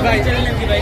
ভাই ভাই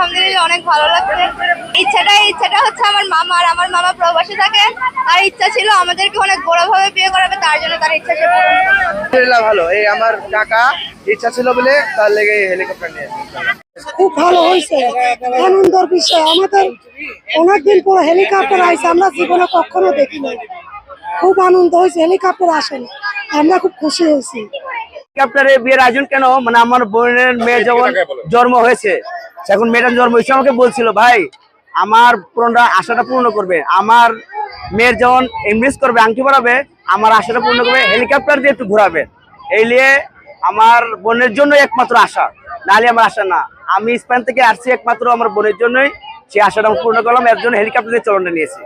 আলহামদুলিল্লাহ অনেক ভালো লাগছে। ইচ্ছাটা ইচ্ছাটা হচ্ছে আমার মামা আর আমার মামা প্রবাসে থাকে। আর ইচ্ছা ছিল আমাদেরকে অনেক বড়ভাবে বিয়ে করাবে তার জন্য তার ইচ্ছা করবে। আলহামদুলিল্লাহ ভালো। এই আমার টাকা ইচ্ছা ছিল বলে তার লেগে হেলিকপ্টার নিয়ে খুব ভালো হয়েছে। আনন্দের বিষয়। আমাদের অনেকদিন পর হেলিকপ্টার আইছে আমরা জীবনে কখনো দেখিনি। খুব আনন্দ হয়েছে হেলিকপ্টার আসেন। আমরা খুব খুশি হয়েছি। হেলিকপ্টারে বিয়ের আয়োজন কেন? মানে আমার বোনের মেয়ে যখন জন্ম হয়েছে এখন মেয়েটার জন্ম হয়েছে আমাকে বলছিল, ভাই, আমার পূরণটা আশাটা পূর্ণ করবে। আমার মেয়ের যখন এমবিএস করবে, আংটি পড়াবে আমার আশাটা পূর্ণ করবে, হেলিকপ্টার দিয়ে একটু ঘোরাবে। এই নিয়ে আমার বোনের জন্য একমাত্র আশা। নাহলে আমার আশা না। আমি স্পেন থেকে আসছি একমাত্র আমার বোনের জন্যই। সেই আশাটা পূর্ণ করলাম, এর জন্য হেলিকপ্টার দিয়ে চলনটা নিয়েছি।